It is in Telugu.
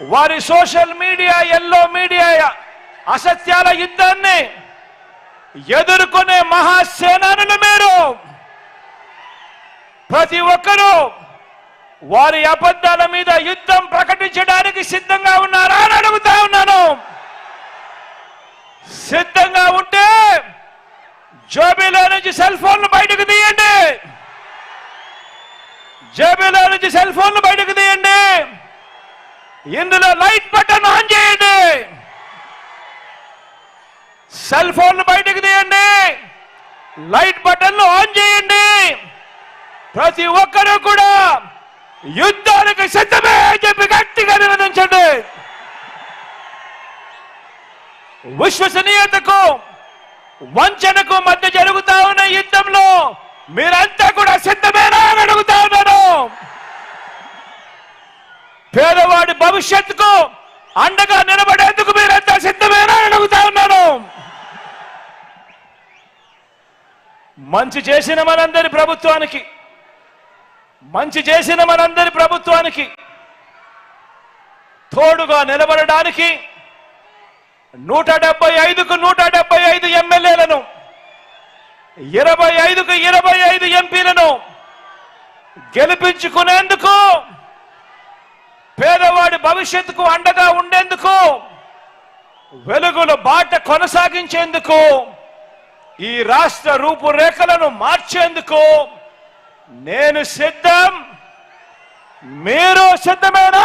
వారి సోషల్ మీడియా ఎల్లో మీడియా అసత్యాల యుద్ధాన్ని ఎదుర్కొనే మహాసేనానులు మీరు. ప్రతి ఒక్కరూ వారి అబద్ధాల మీద యుద్ధం ప్రకటించడానికి సిద్ధంగా ఉన్నారా అని అడుగుతా ఉన్నాను. సిద్ధంగా ఉంటే జోబీలో నుంచి సెల్ ఫోన్లు బయటకు తీయండి. జేబీలో నుంచి సెల్ ఫోన్లు బయటకు తీయండి. ఇందులో లైట్ బటన్ ఆన్ చేయండి. సెల్ ఫోన్లు బయటకు తీయండి. లైట్ బటన్లు ఆన్ చేయండి. ప్రతి ఒక్కరూ కూడా యుద్ధానికి సిద్ధమే అని చెప్పి గట్టిగా నివేదించండి. విశ్వసనీయతకు వంచనకు మధ్య జరుగుతా ఉన్న యుద్ధంలో మీరంతా కూడా సిద్ధమే అని అడుగుతా ఉన్నాను వాడి భవిష్యత్తుకు అండగా నిలబడేందుకు మీరంతా సిద్ధమేనా అని అడుగుతా ఉన్నాను మంచి చేసిన మనందరి ప్రభుత్వానికి మంచి చేసిన మనందరి ప్రభుత్వానికి తోడుగా నిలబడడానికి నూట డెబ్బై ఐదుకు నూట డెబ్బై ఐదు ఎమ్మెల్యేలను ఇరవై ఐదుకు ఇరవై ఐదు ఎంపీలను గెలిపించుకునేందుకు పేదవాడి భవిష్యత్తుకు అండగా ఉండేందుకు వెలుగుల బాట కొనసాగించేందుకు ఈ రాష్ట్ర రూపురేఖలను మార్చేందుకు నేను సిద్ధం. మీరు సిద్ధమేనా?